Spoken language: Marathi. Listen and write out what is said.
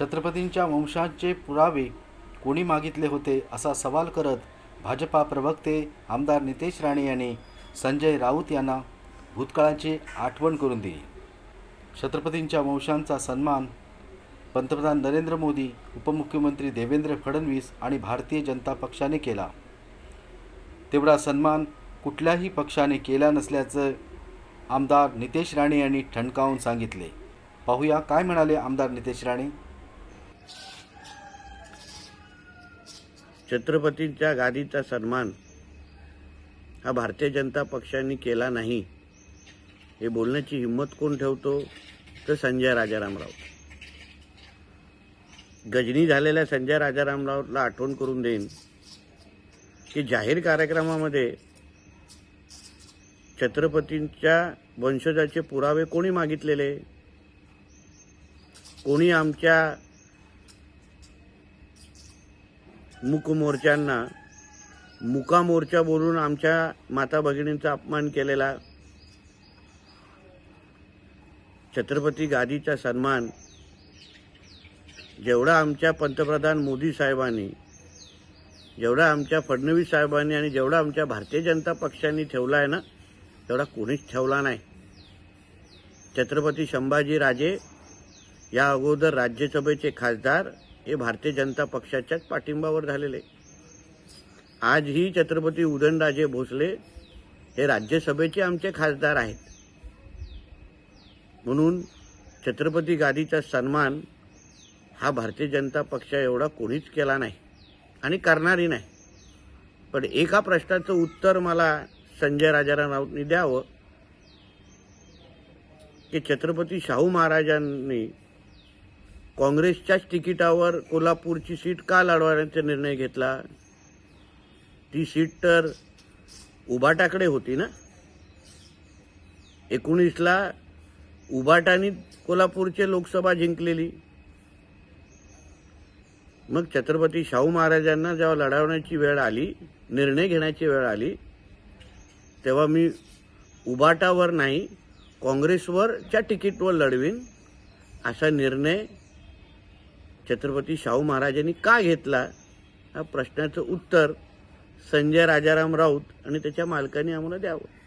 छत्रपतींच्या वंशांचे पुरावे कोणी मागितले होते असा सवाल करत भाजपा प्रवक्ते आमदार नितेश राणे यांनी संजय राऊत यांना भूतकाळाची आठवण करून दिली. छत्रपतींच्या वंशांचा सन्मान पंतप्रधान नरेंद्र मोदी उपमुख्यमंत्री देवेंद्र फडणवीस आणि भारतीय जनता पक्षाने केला. तेवढा सन्मान कुठल्याही पक्षाने केला नसल्याचं आमदार नितेश राणे यांनी ठणकावून सांगितले. पाहूया काय म्हणाले आमदार नितेश राणे? छत्रपतींच्या गादीचा सन्मान हा भारतीय जनता पक्षाने केला नाही. हे बोलण्याची हिंमत कोण ठेवतो? तर संजय राजाराम राऊत गजनी झालेल्या संजय राजाराम राऊतला आठवण करून देईन की जाहीर कार्यक्रमामध्ये छत्रपतींच्या वंशजाचे पुरावे कोणी मागितलेले? कोणी आमच्या मुकमोर्चांना मुका मोर्चा बोलून आमच्या माता भगिनींचा अपमान केलेला छत्रपती गादीचा सन्मान जेवढा आमच्या पंतप्रधान मोदी साहेबांनी जेवढा आमच्या फडणवीस साहेबांनी आणि जेवढा आमच्या भारतीय जनता पक्षांनी ठेवला आहे ना तेवढा कोणीच ठेवला नाही. छत्रपती संभाजी राजे या अगोदर राज्यसभेचे खासदार हे भारतीय जनता पक्षाच्याच पाठिंबावर झालेले. आजही छत्रपती उदयनराजे भोसले हे राज्यसभेचे आमचे खासदार आहेत. म्हणून छत्रपती गादीचा सन्मान हा भारतीय जनता पक्ष एवढा कोणीच केला नाही आणि करणारही नाही. पण एका प्रश्नाचं उत्तर मला संजय राजाराम राऊतनी द्यावं की छत्रपती शाहू महाराजांनी काँग्रेसच्याच तिकिटावर कोल्हापूरची सीट का लढवण्याचा निर्णय घेतला? ती सीट तर उभाटाकडे होती ना? एकोणीसला उभाटाने कोल्हापूरचे लोकसभा जिंकलेली. मग छत्रपती शाहू महाराजांना जेव्हा लढवण्याची वेळ आली निर्णय घेण्याची वेळ आली तेव्हा मी उभाटावर नाही काँग्रेसवरच्या तिकीटवर लढवीन असा निर्णय छत्रपती शाहू महाराजांनी का घेतला? हा प्रश्नाचं उत्तर संजय राजाराम राऊत आणि त्याच्या मालकाने आम्हाला द्यावं.